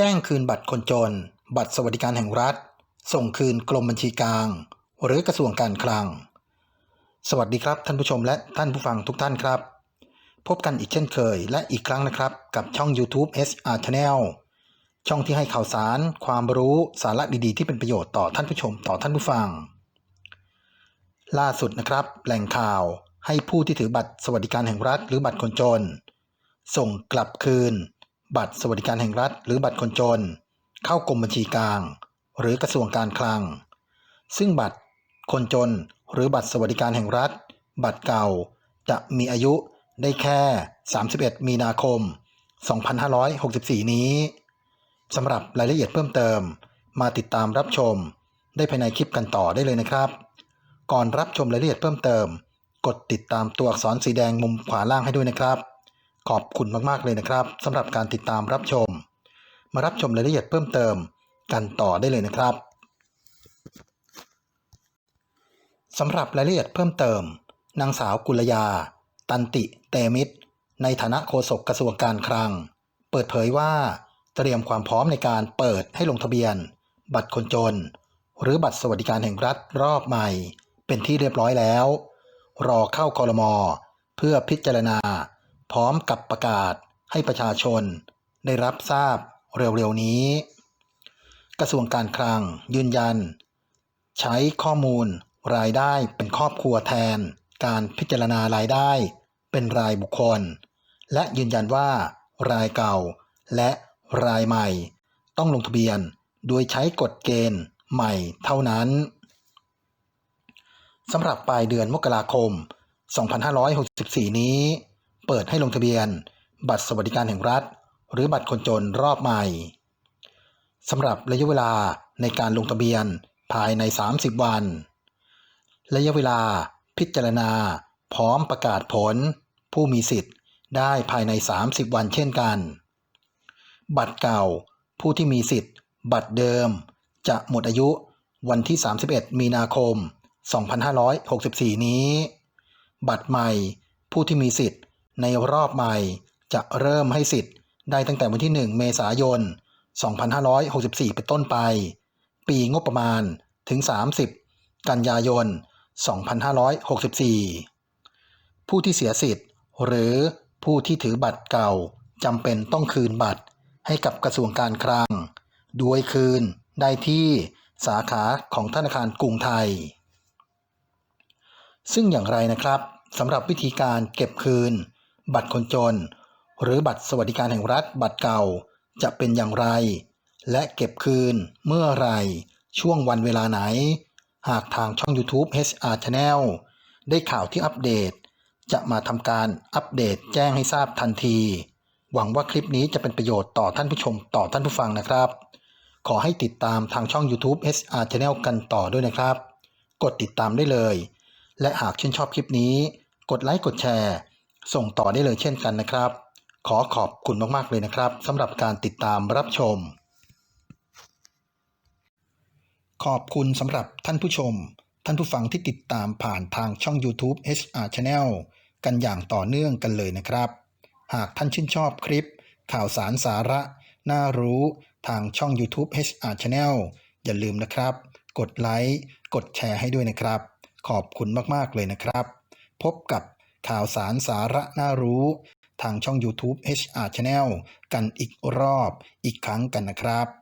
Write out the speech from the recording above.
จ้งคืนบัตรคนจน บัตรสวัสดิการแห่งรัฐ ส่งคืนกรมบัญชีกลาง หรือกระทรวงการคลัง สวัสดีครับท่านผู้ชมและท่านผู้ฟังทุกท่านครับ พบกันอีกเช่นเคยและอีกครั้งนะครับ กับช่อง YouTube SR Channel ช่องที่ให้ข่าวสาร ความรู้สาระดีๆ ที่เป็นประโยชน์ต่อท่านผู้ชมต่อท่านผู้ฟัง ล่าสุดนะครับ แหล่งข่าวให้ผู้ที่ถือบัตรสวัสดิการแห่งรัฐ หรือบัตรคนจน ส่งกลับคืน บัตรสวัสดิการแห่งรัฐ หรือบัตรคนจน เข้ากรมบัญชีกลาง หรือกระทรวงการคลัง ซึ่งบัตรคนจน หรือบัตรสวัสดิการแห่งรัฐ บัตรเก่าจะมีอายุได้แค่ 31 มีนาคม 2564 นี้สำหรับรายละเอียดเพิ่มเติม มาติดตามรับชม ได้ภายในคลิปกันต่อได้เลยนะครับ ก่อนรับชมรายละเอียดเพิ่มเติม กดติดตามตัวอักษรสีแดงมุมขวาล่างให้ด้วยนะครับ ขอบคุณมากๆเลยนะครับสำหรับการติดตามรับชม มารับชมรายละเอียดเพิ่มเติมกันต่อได้เลยนะครับสำหรับรายละเอียดเพิ่มเติม นางสาวกุลยา ตันติเตมิตร ในฐานะโฆษกกระทรวงการคลัง เปิดเผยว่าเตรียมความพร้อมในการเปิดให้ลงทะเบียน บัตรคนจน หรือบัตรสวัสดิการแห่งรัฐรอบใหม่ เป็นที่เรียบร้อยแล้ว รอเข้าคอรมอเพื่อพิจารณา พร้อมกับประกาศให้ประชาชนได้รับทราบเร็วๆนี้ กระทรวงการคลังยืนยัน ใช้ข้อมูลรายได้เป็นครอบครัวแทน การพิจารณารายได้เป็นรายบุคคล และยืนยันว่ารายเก่าและรายใหม่ ต้องลงทะเบียนโดยใช้กฎเกณฑ์ใหม่เท่านั้นสำหรับปลายเดือนมกราคม 2564 นี้ เปิดให้ลงทะเบียน บัตรสวัสดิการแห่งรัฐ หรือบัตรคนจนรอบใหม่สำหรับระยะเวลาในการลงทะเบียนภายใน 30 วัน ระยะเวลาพิจารณา พร้อมประกาศผล ผู้มีสิทธิ์ได้ภายใน 30 วันเช่นกัน บัตรเก่าผู้ที่มีสิทธิ์ บัตรเดิม จะหมดอายุวันที่ 31 มีนาคม 2564 นี้ บัตรใหม่ผู้ที่มีสิทธิ์ ในรอบใหม่จะเริ่มให้สิทธิ์ได้ตั้งแต่วันที่ 1 เมษายน 2564 เป็นต้นไป ปีงบประมาณถึง 30 กันยายน 2564 ผู้ที่เสียสิทธิ์ หรือผู้ที่ถือบัตรเก่าจำเป็นต้องคืนบัตรให้กับกระทรวงการคลัง โดยคืนได้ที่สาขาของธนาคารกรุงไทย ซึ่งอย่างไรนะครับสำหรับวิธีการเก็บคืน บัตรคนจน หรือบัตรสวัสดิการแห่งรัฐบัตรเก่าจะเป็นอย่างไร และเก็บคืนเมื่อไรช่วงวันเวลาไหน หากทางช่อง YouTube HR Channel ได้ข่าวที่อัปเดต จะมาทำการอัปเดตแจ้งให้ทราบทันที หวังว่าคลิปนี้จะเป็นประโยชน์ต่อท่านผู้ชมต่อท่านผู้ฟังนะครับ ขอให้ติดตามทางช่อง YouTube HR Channel กันต่อด้วยนะครับ กดติดตามได้เลย และหากชื่นชอบคลิปนี้ กดไลค์กดแชร์ ส่งต่อได้เลยเช่นกันนะครับ ขอขอบคุณมากๆเลยนะครับสำหรับการติดตามรับชม ขอบคุณสำหรับท่านผู้ชม ท่านผู้ฟังที่ติดตามผ่านทางช่อง YouTube HR Channel กันอย่างต่อเนื่องกันเลยนะครับ หากท่านชื่นชอบคลิป ข่าวสารสาระ น่ารู้ทางช่อง YouTube HR Channel อย่าลืมนะครับ กดไลค์ กดแชร์ให้ด้วยนะครับ ขอบคุณมาก ๆ เลยนะครับ พบกับ ข่าวสารสาระน่ารู้ ทางช่อง YouTube HR Channel กันอีกรอบอีกครั้งกันนะครับ